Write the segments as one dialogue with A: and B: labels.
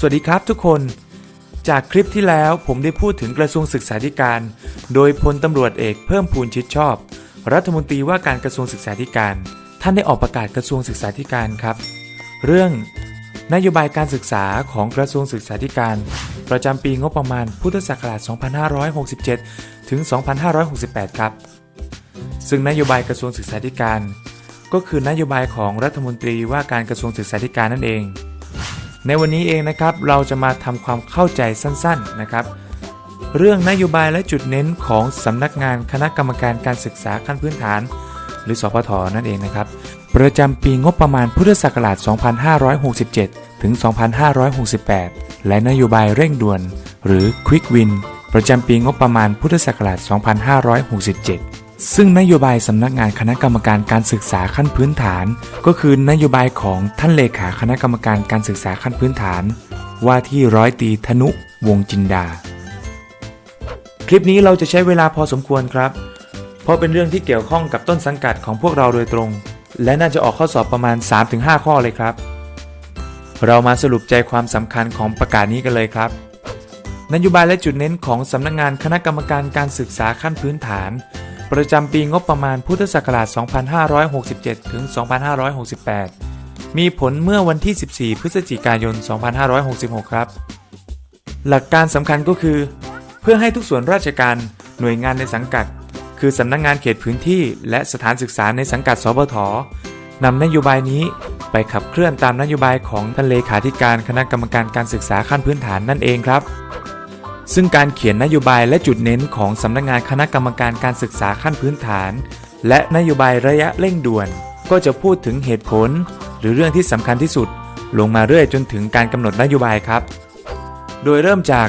A: สวัสดีครับทุกคน จากคลิปที่แล้วผมได้พูดถึงกระทรวงศึกษาธิการ โดยพลตำรวจเอกเพิ่มพูนชิดชอบ รัฐมนตรีว่าการกระทรวงศึกษาธิการ ท่านได้ออกประกาศกระทรวงศึกษาธิการครับ เรื่องนโยบายการศึกษาของกระทรวงศึกษาธิการ ประจำปีงบประมาณพุทธศักราช 2567 ถึง 2568 ครับ ซึ่งนโยบายกระทรวงศึกษาธิการ ก็คือนโยบายของรัฐมนตรีว่าการกระทรวงศึกษาธิการนั่นเอง ในวันนี้เองนะครับเราจะมาทำความเข้าใจสั้นๆนะครับ เรื่องนโยบายและจุดเน้นของสำนักงานคณะกรรมการการศึกษาขั้นพื้นฐาน หรือสพทนั่นเองนะครับ ประจำปีงบประมาณพุทธศักราช 2567 ถึง 2568 และนโยบายเร่งด่วน หรือ Quick Win ประจำปีงบประมาณพุทธศักราช 2567 ซึ่งนโยบายสำนักงานคณะกรรมการการศึกษาขั้นพื้นฐาน ก็คือนโยบายของท่านเลขาคณะกรรมการการศึกษาขั้นพื้นฐาน ว่าที่ร้อยตีธนุวงจินดา คลิปนี้เราจะใช้เวลาพอสมควรครับ เพราะเป็นเรื่องที่เกี่ยวข้องกับต้นสังกัดของพวกเราโดยตรง และน่าจะออกข้อสอบประมาณ 3-5 ข้อเลยครับ เรามาสรุปใจความสำคัญของประกาศนี้กันเลยครับนโยบายและจุดเน้นของสำนักงานคณะกรรมการการศึกษาขั้นพื้นฐาน ประจำปีงบประมาณพุทธศักราช 2567 ถึง 2568 มีผลเมื่อวันที่ 14 พฤศจิกายน 2566 ครับ หลักการสำคัญก็คือ เพื่อให้ทุกส่วนราชการหน่วยงานในสังกัด คือสำนักงานเขตพื้นที่ และสถานศึกษาในสังกัด สบทนำนโยบายนี้ไปขับเคลื่อนตามนโยบายของท่านเลขาธิการคณะกรรมการการศึกษาขั้นพื้นฐานนั่นเองครับ ซึ่งการเขียนนโยบายและจุดเน้นของสำนักงานคณะกรรมการการศึกษาขั้นพื้นฐาน และนโยบายระยะเร่งด่วน ก็จะพูดถึงเหตุผล หรือเรื่องที่สำคัญที่สุด ลงมาเรื่อยจนถึงการกำหนดนโยบายครับ โดยเริ่มจาก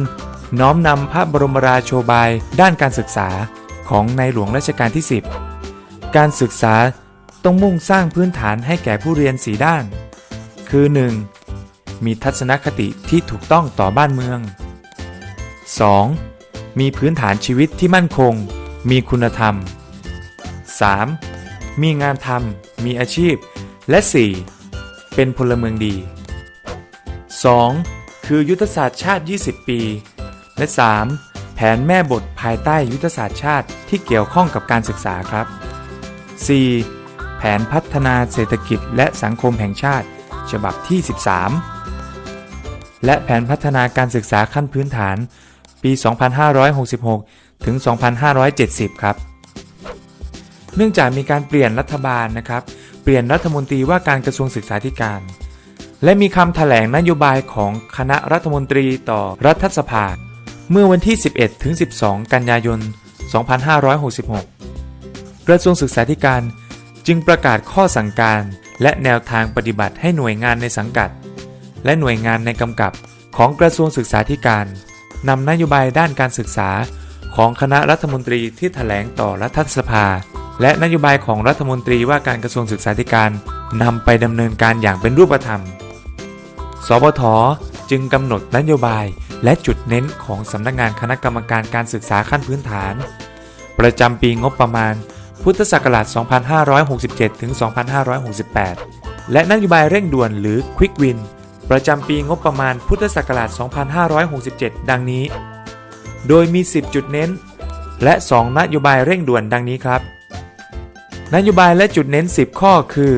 A: 1. น้อมนำพระบรมราโชบาย ด้านการศึกษาของในหลวงรัชกาลที่ 10 การศึกษาต้องมุ่งสร้างพื้นฐานให้แก่ผู้เรียนสีด้าน คือ 1. มีทัศนคติที่ถูกต้องต่อบ้านเมือง 2. มีพื้นฐานชีวิตที่มั่นคง มีคุณธรรม 3. มีงานทำมีอาชีพ และ 4. เป็นพลเมืองดี 2. คือยุทธศาสตร์ชาติ 20 ปี และ 3. แผนแม่บทภายใต้ยุทธศาสตร์ชาติที่เกี่ยวข้องกับการศึกษาครับ 4. แผนพัฒนาเศรษฐกิจและสังคมแห่งชาติ ฉบับที่ 13 และแผนพัฒนาการศึกษาขั้นพื้นฐาน ปี 2566 ถึง 2570 ครับ เนื่องจากมีการเปลี่ยนรัฐบาลนะครับ เปลี่ยนรัฐมนตรีว่าการกระทรวงศึกษาธิการ และมีคำแถลงนโยบายของคณะรัฐมนตรีต่อรัฐสภา เมื่อวันที่ 11 ถึง 12 กันยายน 2566 กระทรวงศึกษาธิการจึงประกาศข้อสั่งการและแนวทางปฏิบัติให้หน่วยงานในสังกัด และหน่วยงานในกำกับของกระทรวงศึกษาธิการ นำนโยบายด้านการศึกษาของคณะรัฐมนตรีที่ถแถลงต่อรัฐสภา และนโยบายของรัฐมนตรีว่าการกระทรวงศึกษาธิการนำไปดำเนินการอย่างเป็นรูปธรรม สบทจึงกำหนดนโยบายและจุดเน้นของสำนักงานคณะกรรมการการศึกษาขั้นพื้นฐาน ประจำปีงบประมาณ พุทธศักราช 2567 ถึง 2568 และนโยบายเร่งด่วนหรือ Quick Win ประจำปีงบประมาณพุทธศักราช 2567 ดังนี้ โดยมี 10 จุดเน้น และ 2 นโยบายเร่งด่วนดังนี้ครับ นโยบายและจุดเน้น 10 ข้อคือ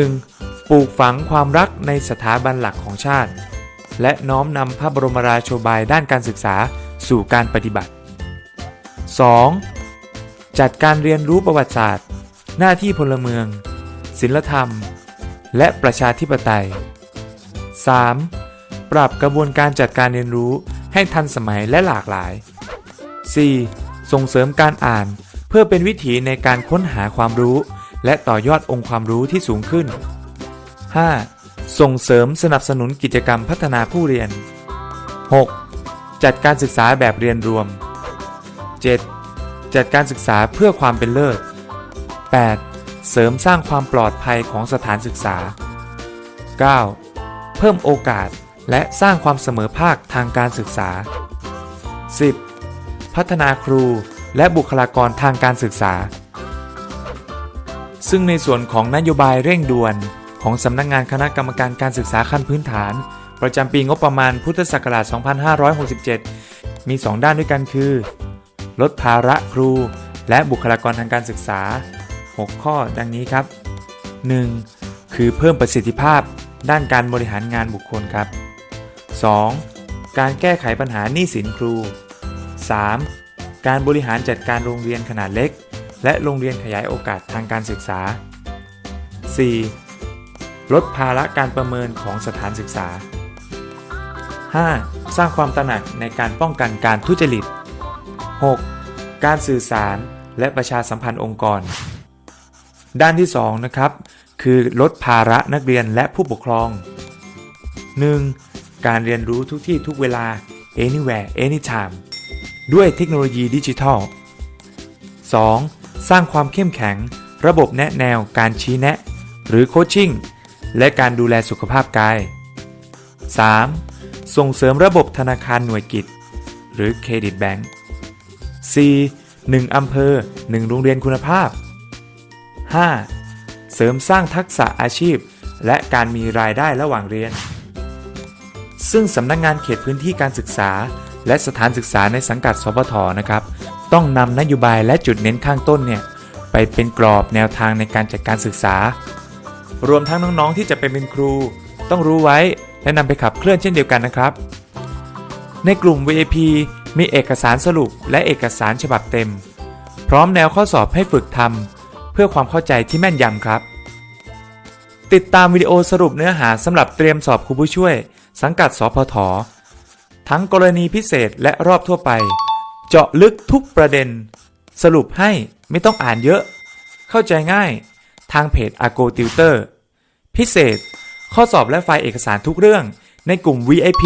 A: 1. ปลูกฝังความรักในสถาบันหลักของชาติ และน้อมนำพระบรมราโชบายด้านการศึกษาสู่การปฏิบัติ 2. จัดการเรียนรู้ประวัติศาสตร์ หน้าที่พลเมือง ศิลธรรม และประชาธิปไตย 3. ปรับกระบวนการจัดการเรียนรู้ให้ทันสมัยและหลากหลาย 4. ส่งเสริมการอ่าน เพื่อเป็นวิถีในการค้นหาความรู้ และต่อยอดองค์ความรู้ที่สูงขึ้น 5. ส่งเสริมสนับสนุนกิจกรรมพัฒนาผู้เรียน 6. จัดการศึกษาแบบเรียนรวม 7. จัดการศึกษาเพื่อความเป็นเลิศ 8. เสริมสร้างความปลอดภัยของสถานศึกษา 9. เพิ่มโอกาส และสร้างความเสมอภาคทางการศึกษา 10. พัฒนาครูและบุคลากรทางการศึกษา ซึ่งในส่วนของนโยบายเร่งด่วน ของสำนักงงานคณะกรรมการการศึกษาขั้นพื้นฐาน ประจำปีงบประมาณพุทธศักราช 2567 มี 2 ด้านด้วยกันคือ ลดภาระครู และบุคลากรทางการศึกษา 6 ข้อดังนี้ครับ 1. คือเพิ่มประสิทธิภาพ ด้านการบริหารงานบุคคลครับ 2. การแก้ไขปัญหาหนี้สินครู 3. การบริหารจัดการโรงเรียนขนาดเล็ก และโรงเรียนขยายโอกาสทางการศึกษา 4. ลดภาระการประเมินของสถานศึกษา 5. สร้างความตระหนักในการป้องกันการทุจริต 6. การสื่อสารและประชาสัมพันธ์องค์กร ด้านที่ 2 นะครับ คือลดภาระนักเรียนและผู้ปกครอง 1. การเรียนรู้ทุกที่ทุกเวลา anywhere anytime ด้วยเทคโนโลยีดิจิทัล 2. สร้างความเข้มแข็ง ระบบแนะแนวการชี้แนะ หรือโคชชิ่ง และการดูแลสุขภาพกาย 3. ส่งเสริมระบบธนาคารหน่วยกิจ หรือเครดิตแบงก์ 4. 1 อำเภอ 1 โรงเรียนคุณภาพ 5. เสริมสร้างทักษะอาชีพ และการมีรายได้ระหว่างเรียน ซึ่งสำนักงงานเขตพื้นที่การศึกษา และสถานศึกษาในสังกัดสพทนะครับ ต้องนำนโยบายและจุดเน้นข้างต้นเนี่ยไปเป็นกรอบแนวทางในการจัดการศึกษา รวมทั้งน้องๆที่จะไปเป็นครู ต้องรู้ไว้และนำไปขับเคลื่อนเช่นเดียวกันนะครับ ในกลุ่ม VIP มีเอกสารสรุปและเอกสารฉบับเต็ม พร้อมแนวข้อสอบให้ฝึกทำ เพื่อความเข้าใจที่แม่นยำครับ ติดตามวิดีโอสรุปเนื้อหาสำหรับเตรียมสอบครูผู้ช่วย สังกัดสพททั้งกรณีพิเศษและรอบทั่วไป เจาะลึกทุกประเด็น สรุปให้ไม่ต้องอ่านเยอะ เข้าใจง่ายทางเพจ Ago Tutor พิเศษ ข้อสอบและไฟล์เอกสารทุกเรื่องในกลุ่ม VIP